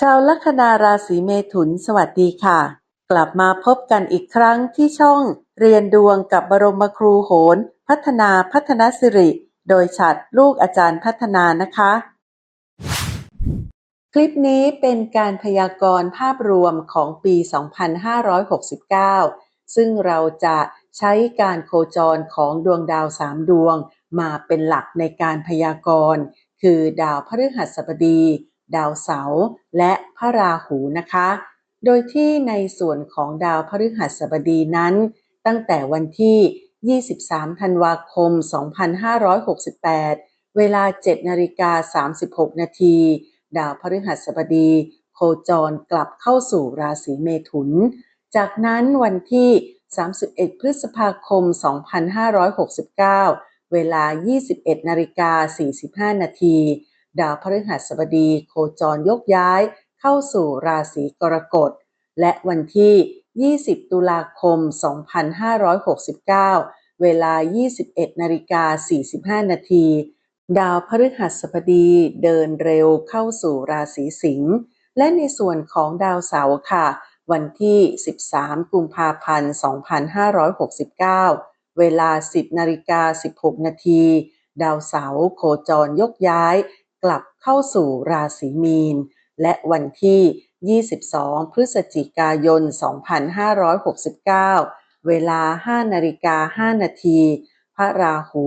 ชาวลัคนาราศีเมถุน สวัสดีค่ะ กลับมาพบกันอีกครั้งที่ช่องเรียนดวงกับบรมครูโหน พัฒนาพัฒนสิริ โดยฉัดลูกอาจารย์พัฒนานะคะ คลิปนี้เป็นการพยากรณ์ภาพรวมของปี 2569 ซึ่งเราจะใช้การโคจรของดวงดาวสามดวง มาเป็นหลักในการพยากรณ์ คือดาวพฤหัสบดี ดาวเสาร์และพระราหูนะคะ โดยที่ในส่วนของดาวพฤหัสบดีนั้น ตั้งแต่วันที่ 23 ธันวาคม 2568 เวลา 7 นาฬิกา 36 นาที ดาวพฤหัสบดีโคจรกลับเข้าสู่ราศีเมถุน จากนั้นวันที่ 31 พฤษภาคม 2569 เวลา 21 นาฬิกา 45 นาที ดาวพฤหัสบดีโคจรยกย้ายเข้าสู่ราศีกรกฎ และวันที่ 20 ตุลาคม 2569 เวลา 21นาฬิกา45 นาที ดาวพฤหัสบดีเดินเร็วเข้าสู่ราศีสิงห์ และในส่วนของดาวเสาร์ค่ะ วันที่ 13 กุมภาพันธ์ 2569 เวลา 10นาฬิกา16 นาที ดาวเสาร์โคจรยกย้าย กลับเข้าสู่ราศีมีน และวันที่ 22 พฤศจิกายน 2569 เวลา 5นาฬิกา5นาทีพระราหู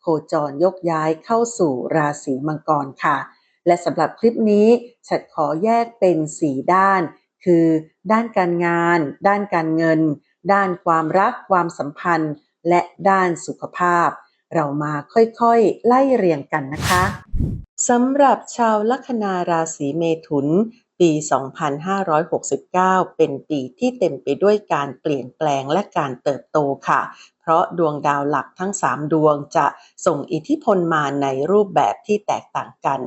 โคจรยกย้ายเข้าสู่ราศีมังกรค่ะ และสำหรับคลิปนี้ฉัดขอแยกเป็น 4 ด้าน คือ ด้านการงาน ด้านการเงิน ด้านความรักความสัมพันธ์ และด้านสุขภาพ เรามาค่อยๆ ไล่เรียงกันนะคะ สำหรับชาวลัคนาราศีเมถุน ปี 2569 เป็นปีที่เต็มไปด้วยการเปลี่ยนแปลงและการเติบโตค่ะ เพราะดวงดาวหลักทั้ง 3 ดวงจะส่งอิทธิพลมาในรูปแบบที่แตกต่างกัน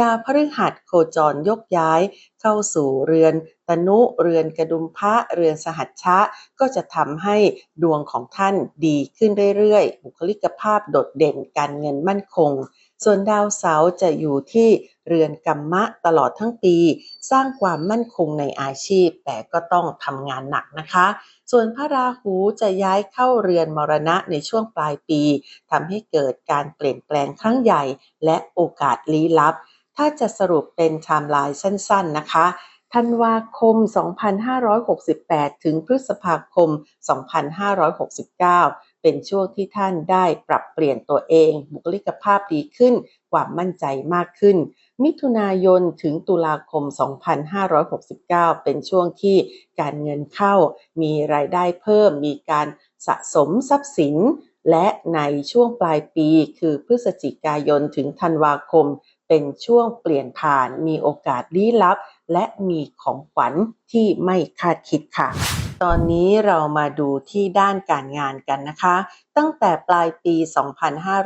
ดาวพฤหัสโคจรยกย้าย เข้าสู่เรือนตนุเรือนกระดุมพระเรือนสหัชชะ ก็จะทำให้ดวงของท่านดีขึ้นเรื่อยๆ บุคลิกภาพโดดเด่นการเงินมั่นคง ส่วนดาวเสาร์จะอยู่ที่เรือนกรรมะตลอดทั้งปี สร้างความมั่นคงในอาชีพ แต่ก็ต้องทำงานหนักนะคะ ส่วนพระราหูจะย้ายเข้าเรือนมรณะในช่วงปลายปีทำให้เกิดการเปลี่ยนแปลงครั้งใหญ่ และโอกาสลี้ลับ ถ้าจะสรุปเป็นไทม์ไลน์สั้นๆนะคะธันวาคม 2568 ถึงพฤษภาคม 2569 เป็นช่วงที่ท่านได้ปรับเปลี่ยนตัวเอง บุคลิกภาพดีขึ้น ความมั่นใจมากขึ้น มิถุนายนถึงตุลาคม 2569 เป็นช่วงที่การเงินเข้า มีรายได้เพิ่ม มีการสะสมทรัพย์สิน และในช่วงปลายปีคือพฤศจิกายนถึงธันวาคม เป็นช่วงเปลี่ยนผ่าน มีโอกาสลี้ลับ และมีของขวัญที่ไม่คาดคิดค่ะ ตอนนี้เรามาดูที่ด้านการงานกันนะคะ ตั้งแต่ปลายปี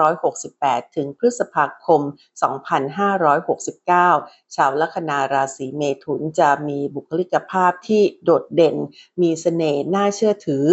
2568 ถึงพฤษภาคม 2569 ชาวลัคนาราศีเมถุนจะมีบุคลิกภาพที่โดดเด่น มีเสน่ห์น่าเชื่อถือ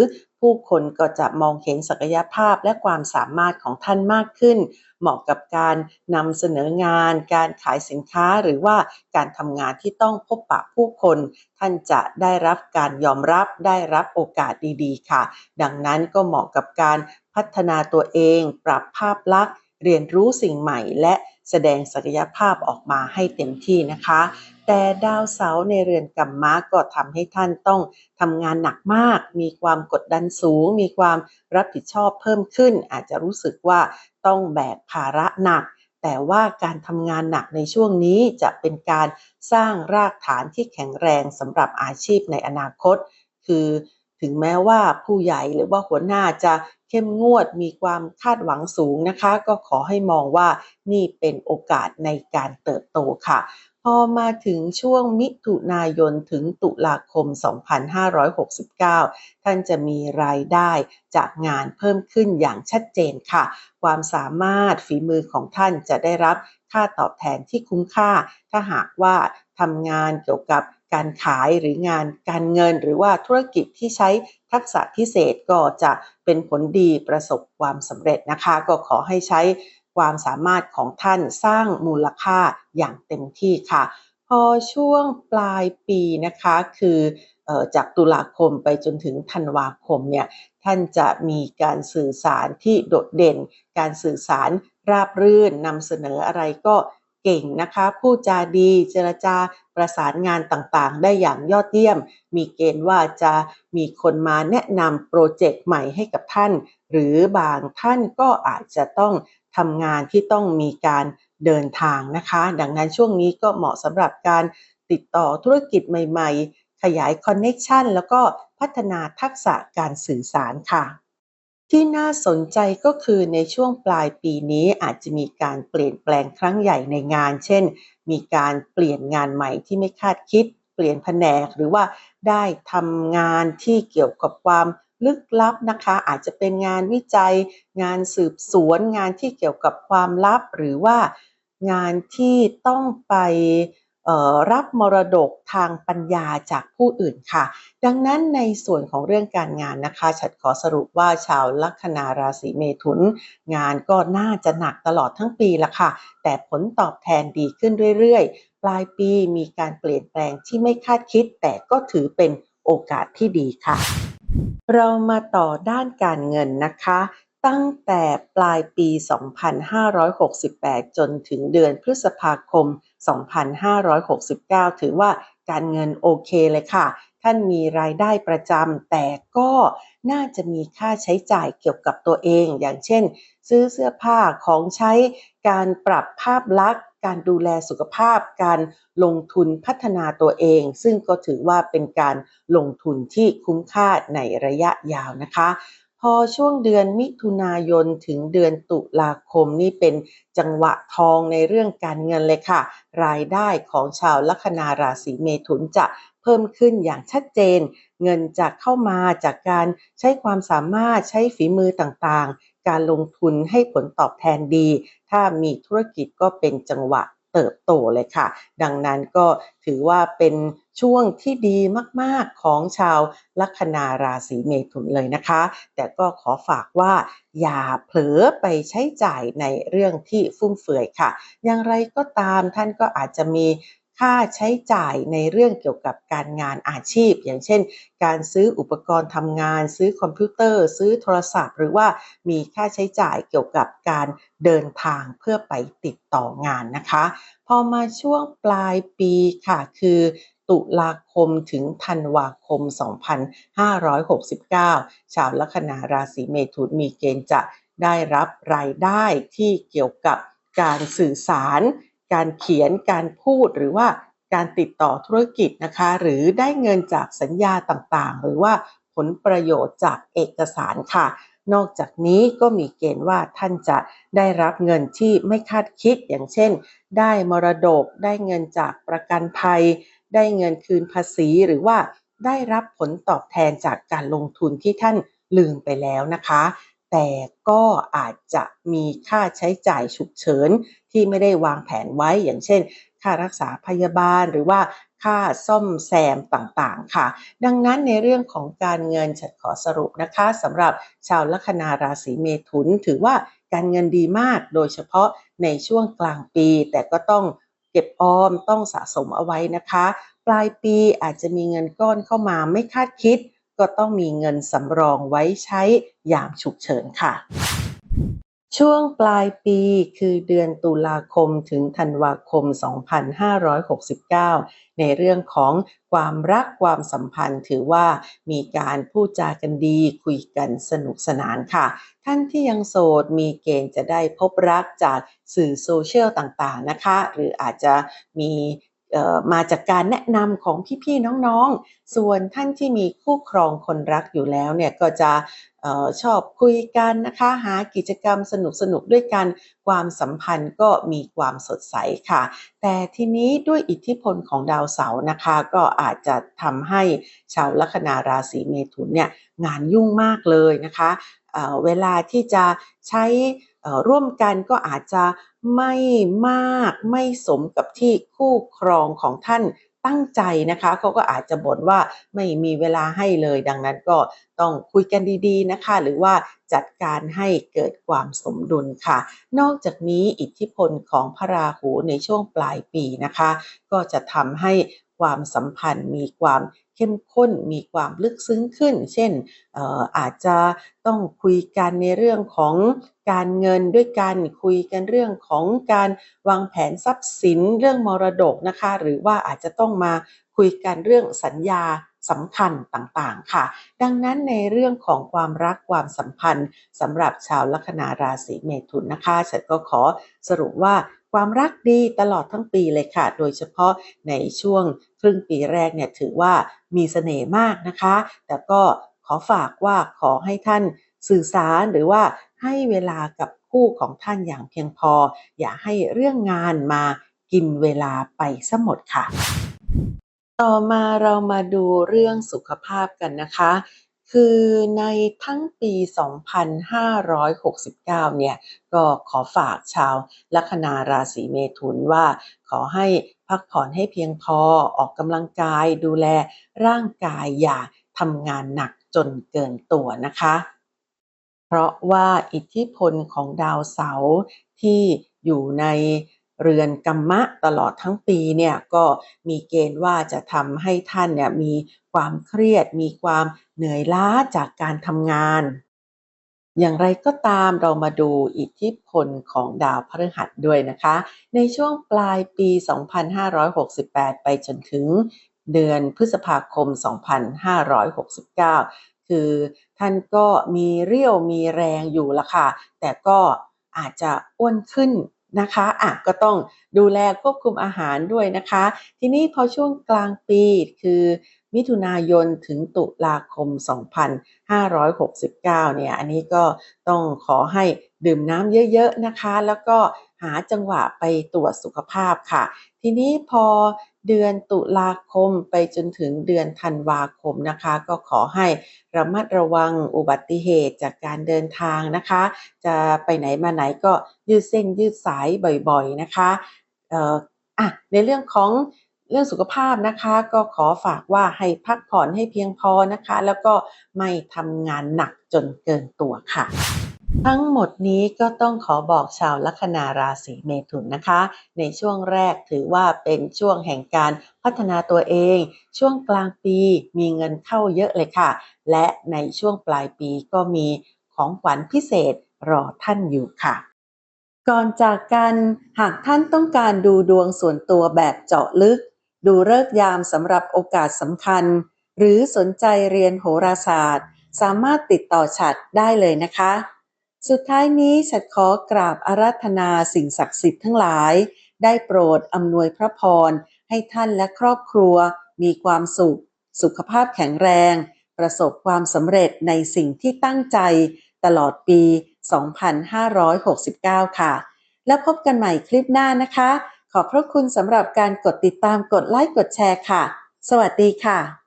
ผู้คนก็จะมองเห็นศักยภาพและความสามารถของท่านมากขึ้น เหมาะกับการนำเสนองาน การขายสินค้าหรือว่าการทำงานที่ต้องพบปะผู้คน ท่านจะได้รับการยอมรับได้รับโอกาสดีๆ ค่ะ ดังนั้นก็เหมาะกับการพัฒนาตัวเอง ปรับภาพลักษณ์ เรียนรู้สิ่งใหม่ และแสดงศักยภาพออกมาให้เต็มที่นะคะ แต่ดาวเสาร์ในเรือนกรรมะก็ทำให้ท่านต้องทำงานหนักมาก มีความกดดันสูง มีความรับผิดชอบเพิ่มขึ้น อาจจะรู้สึกว่าต้องแบกภาระหนัก แต่ว่าการทำงานหนักในช่วงนี้จะเป็นการสร้างรากฐานที่แข็งแรงสำหรับอาชีพในอนาคต คือถึงแม้ว่าผู้ใหญ่หรือว่าหัวหน้าจะเข้มงวดมีความคาดหวังสูงนะคะ ก็ขอให้มองว่านี่เป็นโอกาสในการเติบโตค่ะ พอมาถึงช่วงมิถุนายนถึงตุลาคม 2569 ท่านจะมีรายได้จากงานเพิ่มขึ้นอย่างชัดเจนค่ะ ความสามารถฝีมือของท่านจะได้รับค่าตอบแทนที่คุ้มค่า ถ้าหากว่าทำงานเกี่ยวกับการขายหรืองานการเงินหรือว่าธุรกิจที่ใช้ทักษะพิเศษก็จะเป็นผลดีประสบความสำเร็จนะคะ ก็ขอให้ใช้ ความสามารถของท่านสร้างมูลค่าอย่างเต็มที่ค่ะ พอช่วงปลายปีนะคะคือจากตุลาคมไปจนถึงธันวาคมเนี่ยท่านจะมีการสื่อสารที่โดดเด่น การสื่อสารราบรื่นนำเสนออะไรก็เก่งนะคะพูดจาดีเจรจาประสานงานต่างๆ ได้อย่างยอดเยี่ยม มีเกณฑ์ว่าจะมีคนมาแนะนำโปรเจกต์ใหม่ให้กับท่าน หรือบางท่านก็อาจจะต้องทำงานที่ต้องมีการเดินทางนะคะ ดังนั้นช่วงนี้ก็เหมาะสำหรับการติดต่อธุรกิจใหม่ๆ ขยายคอนเน็ชันแล้วก็พัฒนาทักษะการสื่อสารค่ะ ที่น่าสนใจก็คือในช่วงปลายปีนี้อาจจะมีการเปลี่ยนแปลงครั้งใหญ่ในงาน เช่น มีการเปลี่ยนงานใหม่ที่ไม่คาดคิด เปลี่ยนแผนกหรือว่าได้ทำงานที่เกี่ยวกับความ ลึกลับนะคะ อาจจะเป็นงานวิจัย งานสืบสวน งานที่เกี่ยวกับความลับ หรือว่างานที่ต้องไปรับมรดกทางปัญญาจากผู้อื่นค่ะ ดังนั้นในส่วนของเรื่องการงานนะคะ ฉันขอสรุปว่าชาวลัคนาราศีเมถุน งานก็น่าจะหนักตลอดทั้งปีละค่ะ แต่ผลตอบแทนดีขึ้นเรื่อยๆ ปลายปีมีการเปลี่ยนแปลงที่ไม่คาดคิด แต่ก็ถือเป็นโอกาสที่ดีค่ะ เรามาต่อด้านการเงินนะคะ ตั้งแต่ปลายปี 2568 จนถึงเดือนพฤษภาคม 2569 ถือว่าการเงินโอเคเลยค่ะ ท่านมีรายได้ประจำแต่ก็น่าจะมีค่าใช้จ่ายเกี่ยวกับตัวเอง อย่างเช่น ซื้อเสื้อผ้าของใช้การปรับภาพลักษณ์ การดูแลสุขภาพ การลงทุนพัฒนาตัวเอง ซึ่งก็ถือว่าเป็นการลงทุนที่คุ้มค่าในระยะยาวนะคะ พอช่วงเดือนมิถุนายนถึงเดือนตุลาคมนี่เป็นจังหวะทองในเรื่องการเงินเลยค่ะ รายได้ของชาวลัคนาราศีเมถุนจะเพิ่มขึ้นอย่างชัดเจน เงินจะเข้ามาจากการใช้ความสามารถใช้ฝีมือต่าง การลงทุนให้ผลตอบแทนดี ถ้ามีธุรกิจก็เป็นจังหวะเติบโตเลยค่ะ ดังนั้นก็ถือว่าเป็นช่วงที่ดีมากๆของชาวลัคนาราศีเมถุนเลยนะคะ แต่ก็ขอฝากว่าอย่าเผลอไปใช้จ่ายในเรื่องที่ฟุ่มเฟือยค่ะ อย่างไรก็ตามท่านก็อาจจะมี ค่าใช้จ่ายในเรื่องเกี่ยวกับการงานอาชีพ อย่างเช่น การซื้ออุปกรณ์ทำงาน ซื้อคอมพิวเตอร์ ซื้อโทรศัพท์ หรือว่ามีค่าใช้จ่ายเกี่ยวกับการเดินทางเพื่อไปติดต่องานนะคะ พอมาช่วงปลายปีค่ะคือตุลาคมถึงธันวาคม 2569 ชาวลัคนาราศีเมถุนมีเกณฑ์จะได้รับรายได้ที่เกี่ยวกับการสื่อสาร การเขียนการพูดหรือว่าการติดต่อธุรกิจนะคะ หรือได้เงินจากสัญญาต่างๆ หรือว่าผลประโยชน์จากเอกสารค่ะ นอกจากนี้ก็มีเกณฑ์ว่าท่านจะได้รับเงินที่ไม่คาดคิดอย่างเช่น ได้มรดก ได้เงินจากประกันภัย ได้เงินคืนภาษีหรือว่าได้รับผลตอบแทนจากการลงทุนที่ท่านลืมไปแล้วนะคะ แต่ก็อาจจะมีค่าใช้จ่ายฉุกเฉินที่ไม่ได้วางแผนไว้อย่างเช่น ค่ารักษาพยาบาลหรือว่าค่าซ่อมแซมต่างๆ ค่ะ ดังนั้นในเรื่องของการเงินฉันขอสรุปนะคะสำหรับชาวลัคนาราศีเมถุน ถือว่าการเงินดีมากโดยเฉพาะในช่วงกลางปี แต่ก็ต้องเก็บออมต้องสะสมเอาไว้นะคะ ปลายปีอาจจะมีเงินก้อนเข้ามาไม่คาดคิด ก็ต้องมีเงินสำรองไว้ใช้อย่ามฉุกเฉินค่ะ ช่วงปลายปีคือเดือนตุลาคมถึงธันวาคม 2569 ในเรื่องของความรักความสัมพันธ์ถือว่ามีการพูดจากันดีคุยกันสนุกสนานค่ะ ท่านที่ยังโสดมีเกณฑ์จะได้พบรักจากสื่อโซเชียลต่างๆนะคะ หรืออาจจะมี มาจากการแนะนำของพี่ๆน้องๆ ส่วนท่านที่มีคู่ครองคนรักอยู่แล้วเนี่ยก็จะชอบคุยกันนะคะหากิจกรรมสนุกๆด้วยกันความสัมพันธ์ก็มีความสดใสค่ะ แต่ทีนี้ด้วยอิทธิพลของดาวเสาร์นะคะ ก็อาจจะทำให้ชาวลัคนาราศีเมถุนเนี่ยงานยุ่งมากเลยนะคะเเวลาที่จะใช้ ร่วมกันก็อาจจะไม่มากไม่สมกับที่คู่ครองของท่านตั้งใจนะคะเขาก็อาจจะบ่นว่าไม่มีเวลาให้เลย ดังนั้นก็ต้องคุยกันดีๆนะคะ หรือว่าจัดการให้เกิดความสมดุลค่ะ นอกจากนี้อิทธิพลของพระราหูในช่วงปลายปีนะคะ ก็จะทำให้ ความสัมพันธ์ มีความเข้มข้น มีความลึกซึ้งขึ้น เช่นอาจจะต้องคุยกันในเรื่องของการเงินด้วยกันคุยกันเรื่องของการวางแผนทรัพย์สินเรื่องมรดกนะคะ หรือว่าอาจจะต้องมาคุยกันเรื่องสัญญาสำคัญต่างๆค่ะ ดังนั้นในเรื่องของความรักความสัมพันธ์สำหรับชาวลัคนาราศีเมถุนนะคะฉันก็ขอสรุปว่า ความรักดีตลอดทั้งปีเลยค่ะ โดยเฉพาะในช่วงครึ่งปีแรกเนี่ยถือว่ามีเสน่ห์มากนะคะ แต่ก็ขอฝากว่าขอให้ท่านสื่อสารหรือว่าให้เวลากับคู่ของท่านอย่างเพียงพอ อย่าให้เรื่องงานมากินเวลาไปซะหมดค่ะ ต่อมาเรามาดูเรื่องสุขภาพกันนะคะ คือในทั้งปี 2569 เนี่ย ก็ขอฝากชาวลัคนาราศีเมถุนว่า ขอให้พักผ่อนให้เพียงพอออกกำลังกายดูแลร่างกายอย่าทำงานหนักจนเกินตัวนะคะ เพราะว่าอิทธิพลของดาวเสาร์ที่อยู่ใน เรือนกรรมะตลอดทั้งปีเนี่ยก็มีเกณฑ์ว่าจะทำให้ท่านเนี่ยมีความเครียด มีความเหนื่อยล้าจากการทำงาน อย่างไรก็ตามเรามาดูอิทธิพลของดาวพฤหัสด้วยนะคะ ในช่วงปลายปี 2568 ไปจนถึงเดือนพฤษภาคม 2569 คือท่านก็มีเรี่ยวมีแรงอยู่ละค่ะ แต่ก็อาจจะอ้วนขึ้น นะคะอะก็ต้องดูแลควบคุมอาหารด้วยนะคะ ทีนี้พอช่วงกลางปีคือมิถุนายนถึงตุลาคม 2569 เนี่ย อันนี้ก็ต้องขอให้ ดื่มน้ำเยอะๆนะคะ แล้วก็หาจังหวะไปตรวจสุขภาพค่ะ ทีนี้พอเดือนตุลาคมไปจนถึงเดือนธันวาคมนะคะ ก็ขอให้ระมัดระวังอุบัติเหตุจากการเดินทางนะคะ จะไปไหนมาไหนก็ยืดเส้นยืดสายบ่อยๆนะคะเอ่ออะในเรื่องของเรื่องสุขภาพนะคะก็ขอฝากว่าให้พักผ่อนให้เพียงพอนะคะ แล้วก็ไม่ทำงานหนักจนเกินตัวค่ะ ทั้งหมดนี้ก็ต้องขอบอกชาวลัคนาราศีเมถุนนะคะ ในช่วงแรกถือว่าเป็นช่วงแห่งการพัฒนาตัวเอง ช่วงกลางปีมีเงินเข้าเยอะเลยค่ะ และในช่วงปลายปีก็มีของขวัญพิเศษรอท่านอยู่ค่ะ ก่อนจากกันหากท่านต้องการดูดวงส่วนตัวแบบเจาะลึก ดูเลิกยามสำหรับโอกาสสำคัญ หรือสนใจเรียนโหราศาสตร์ สามารถติดต่อฉัดได้เลยนะคะ สุดท้ายนี้ฉันขอกราบอาราธนาสิ่งศักดิ์สิทธิ์ทั้งหลาย ได้โปรดอำนวยพระพร ให้ท่านและครอบครัว มีความสุข สุขภาพแข็งแรง ประสบความสำเร็จในสิ่งที่ตั้งใจ ตลอดปี 2569 ค่ะ แล้วพบกันใหม่คลิปหน้านะคะ ขอบพระคุณสำหรับการกดติดตามกดไลค์กดแชร์ค่ะ สวัสดีค่ะ